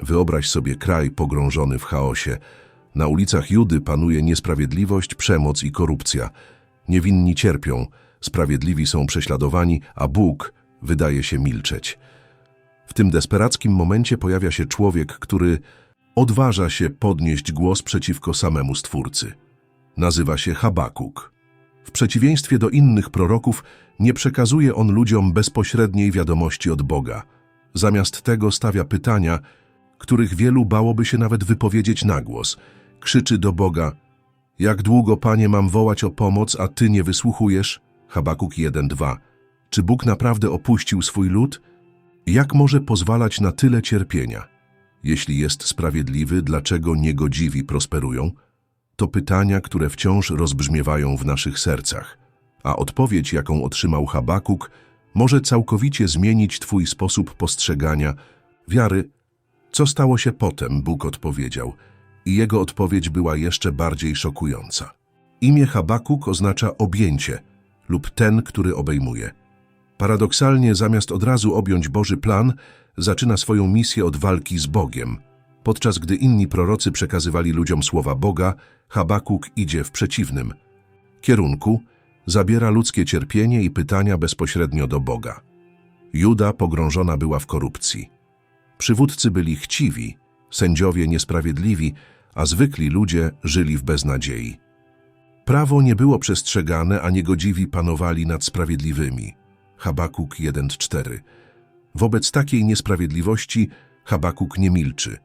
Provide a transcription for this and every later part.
Wyobraź sobie kraj pogrążony w chaosie. Na ulicach Judy panuje niesprawiedliwość, przemoc i korupcja. Niewinni cierpią, sprawiedliwi są prześladowani, a Bóg wydaje się milczeć. W tym desperackim momencie pojawia się człowiek, który odważa się podnieść głos przeciwko samemu Stwórcy. Nazywa się Habakuk. W przeciwieństwie do innych proroków, nie przekazuje on ludziom bezpośredniej wiadomości od Boga. Zamiast tego stawia pytania, których wielu bałoby się nawet wypowiedzieć na głos. Krzyczy do Boga: Jak długo, Panie, mam wołać o pomoc, a Ty nie wysłuchujesz? Habakuk 1:2. Czy Bóg naprawdę opuścił swój lud? Jak może pozwalać na tyle cierpienia? Jeśli jest sprawiedliwy, dlaczego niegodziwi prosperują? To pytania, które wciąż rozbrzmiewają w naszych sercach. A odpowiedź, jaką otrzymał Habakuk, może całkowicie zmienić Twój sposób postrzegania wiary. Co stało się potem, Bóg odpowiedział, i jego odpowiedź była jeszcze bardziej szokująca. Imię Habakuk oznacza objęcie lub ten, który obejmuje. Paradoksalnie, zamiast od razu objąć Boży plan, zaczyna swoją misję od walki z Bogiem. Podczas gdy inni prorocy przekazywali ludziom słowa Boga, Habakuk idzie w przeciwnym kierunku, zabiera ludzkie cierpienie i pytania bezpośrednio do Boga. Juda pogrążona była w korupcji. Przywódcy byli chciwi, sędziowie niesprawiedliwi, a zwykli ludzie żyli w beznadziei. Prawo nie było przestrzegane, a niegodziwi panowali nad sprawiedliwymi. Habakuk 1:4. Wobec takiej niesprawiedliwości Habakuk nie milczy.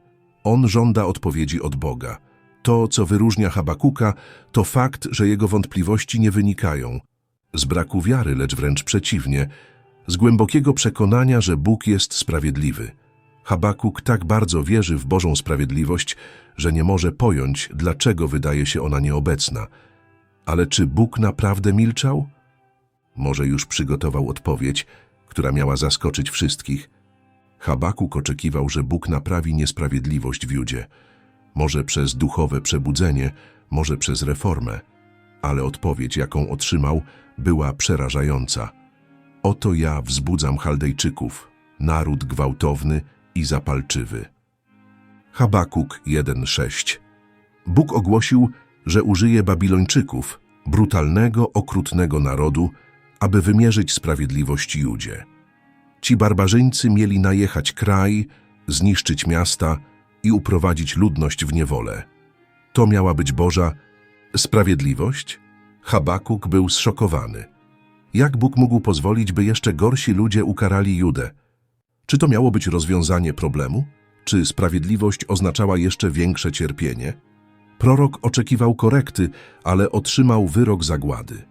On żąda odpowiedzi od Boga. To, co wyróżnia Habakuka, to fakt, że jego wątpliwości nie wynikają z braku wiary, lecz wręcz przeciwnie, z głębokiego przekonania, że Bóg jest sprawiedliwy. Habakuk tak bardzo wierzy w Bożą sprawiedliwość, że nie może pojąć, dlaczego wydaje się ona nieobecna. Ale czy Bóg naprawdę milczał? Może już przygotował odpowiedź, która miała zaskoczyć wszystkich. Habakuk oczekiwał, że Bóg naprawi niesprawiedliwość w Judzie. Może przez duchowe przebudzenie, może przez reformę. Ale odpowiedź, jaką otrzymał, była przerażająca. Oto ja wzbudzam Chaldejczyków, naród gwałtowny i zapalczywy. Habakuk 1:6 Bóg ogłosił, że użyje Babilończyków, brutalnego, okrutnego narodu, aby wymierzyć sprawiedliwość Judzie. Ci barbarzyńcy mieli najechać kraj, zniszczyć miasta i uprowadzić ludność w niewolę. To miała być Boża sprawiedliwość? Habakuk był zszokowany. Jak Bóg mógł pozwolić, by jeszcze gorsi ludzie ukarali Judę? Czy to miało być rozwiązanie problemu? Czy sprawiedliwość oznaczała jeszcze większe cierpienie? Prorok oczekiwał korekty, ale otrzymał wyrok zagłady.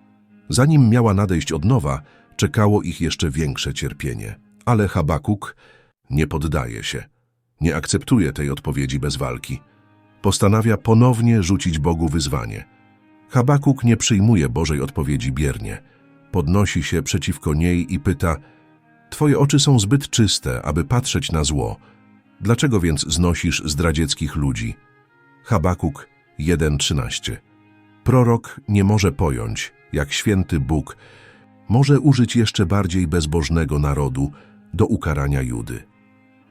Zanim miała nadejść odnowa, czekało ich jeszcze większe cierpienie. Ale Habakuk nie poddaje się. Nie akceptuje tej odpowiedzi bez walki. Postanawia ponownie rzucić Bogu wyzwanie. Habakuk nie przyjmuje Bożej odpowiedzi biernie. Podnosi się przeciwko niej i pyta Twoje oczy są zbyt czyste, aby patrzeć na zło. Dlaczego więc znosisz zdradzieckich ludzi? Habakuk 1:13 Prorok nie może pojąć, jak święty Bóg może użyć jeszcze bardziej bezbożnego narodu do ukarania Judy.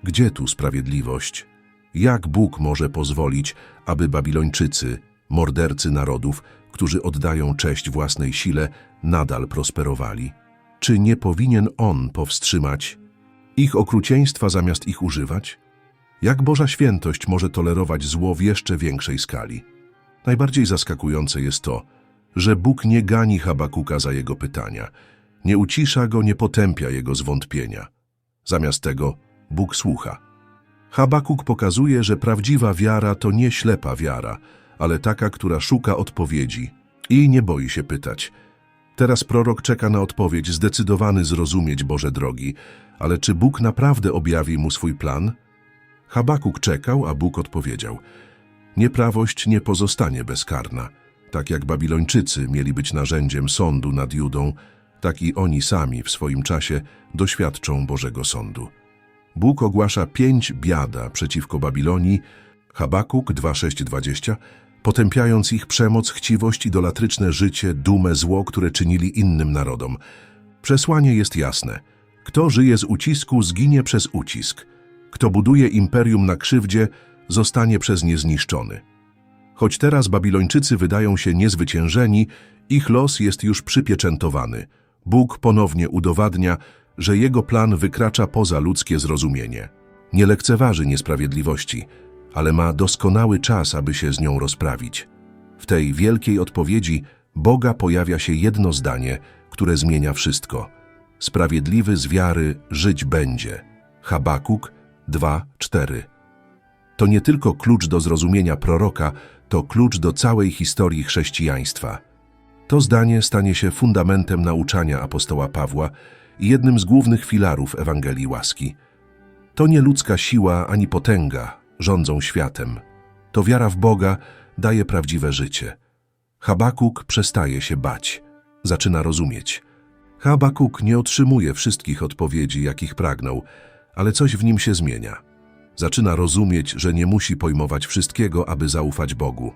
Gdzie tu sprawiedliwość? Jak Bóg może pozwolić, aby Babilończycy, mordercy narodów, którzy oddają cześć własnej sile, nadal prosperowali? Czy nie powinien On powstrzymać ich okrucieństwa zamiast ich używać? Jak Boża świętość może tolerować zło w jeszcze większej skali? Najbardziej zaskakujące jest to, że Bóg nie gani Habakuka za jego pytania, nie ucisza go, nie potępia jego zwątpienia. Zamiast tego Bóg słucha. Habakuk pokazuje, że prawdziwa wiara to nie ślepa wiara, ale taka, która szuka odpowiedzi i nie boi się pytać. Teraz prorok czeka na odpowiedź, zdecydowany zrozumieć Boże drogi, ale czy Bóg naprawdę objawi mu swój plan? Habakuk czekał, a Bóg odpowiedział. Nieprawość nie pozostanie bezkarna. Tak jak Babilończycy mieli być narzędziem sądu nad Judą, tak i oni sami w swoim czasie doświadczą Bożego Sądu. Bóg ogłasza pięć biada przeciwko Babilonii, Habakuk 2,6-20, potępiając ich przemoc, chciwość, idolatryczne życie, dumę, zło, które czynili innym narodom. Przesłanie jest jasne. Kto żyje z ucisku, zginie przez ucisk. Kto buduje imperium na krzywdzie, zostanie przez nie zniszczony. Choć teraz Babilończycy wydają się niezwyciężeni, ich los jest już przypieczętowany. Bóg ponownie udowadnia, że jego plan wykracza poza ludzkie zrozumienie. Nie lekceważy niesprawiedliwości, ale ma doskonały czas, aby się z nią rozprawić. W tej wielkiej odpowiedzi Boga pojawia się jedno zdanie, które zmienia wszystko. Sprawiedliwy z wiary żyć będzie. Habakuk 2:4. To nie tylko klucz do zrozumienia proroka, to klucz do całej historii chrześcijaństwa. To zdanie stanie się fundamentem nauczania apostoła Pawła i jednym z głównych filarów Ewangelii łaski. To nie ludzka siła ani potęga rządzą światem. To wiara w Boga daje prawdziwe życie. Habakuk przestaje się bać, zaczyna rozumieć. Habakuk nie otrzymuje wszystkich odpowiedzi, jakich pragnął, ale coś w nim się zmienia. Zaczyna rozumieć, że nie musi pojmować wszystkiego, aby zaufać Bogu.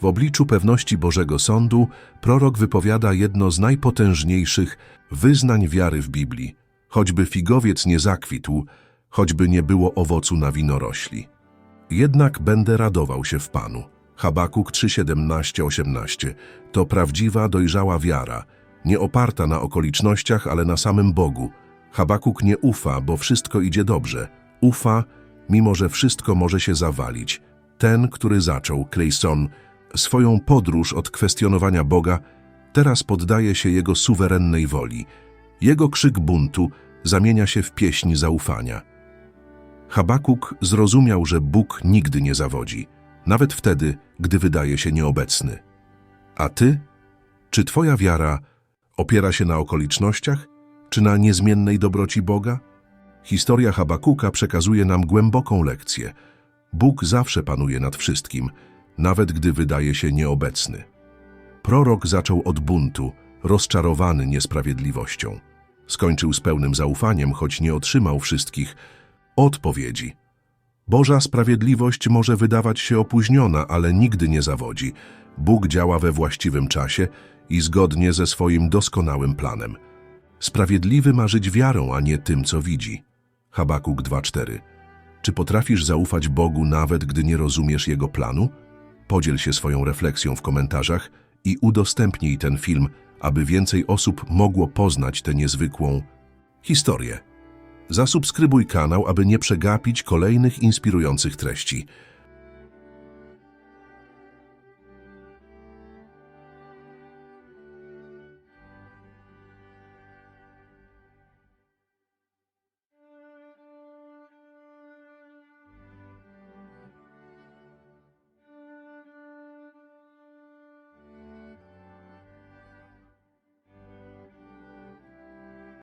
W obliczu pewności Bożego Sądu prorok wypowiada jedno z najpotężniejszych wyznań wiary w Biblii. Choćby figowiec nie zakwitł, choćby nie było owocu na winorośli. Jednak będę radował się w Panu. Habakuk 3:17-18 to prawdziwa, dojrzała wiara, nie oparta na okolicznościach, ale na samym Bogu. Habakuk nie ufa, bo wszystko idzie dobrze. Ufa, mimo że wszystko może się zawalić. Ten, który zaczął, Clayson, swoją podróż od kwestionowania Boga, teraz poddaje się Jego suwerennej woli. Jego krzyk buntu zamienia się w pieśń zaufania. Habakuk zrozumiał, że Bóg nigdy nie zawodzi, nawet wtedy, gdy wydaje się nieobecny. A ty? Czy twoja wiara opiera się na okolicznościach, czy na niezmiennej dobroci Boga? Historia Habakuka przekazuje nam głęboką lekcję. Bóg zawsze panuje nad wszystkim, nawet gdy wydaje się nieobecny. Prorok zaczął od buntu, rozczarowany niesprawiedliwością. Skończył z pełnym zaufaniem, choć nie otrzymał wszystkich odpowiedzi. Boża sprawiedliwość może wydawać się opóźniona, ale nigdy nie zawodzi. Bóg działa we właściwym czasie i zgodnie ze swoim doskonałym planem. Sprawiedliwy ma żyć wiarą, a nie tym, co widzi. Habakuk 2:4. Czy potrafisz zaufać Bogu nawet, gdy nie rozumiesz Jego planu? Podziel się swoją refleksją w komentarzach i udostępnij ten film, aby więcej osób mogło poznać tę niezwykłą historię. Zasubskrybuj kanał, aby nie przegapić kolejnych inspirujących treści.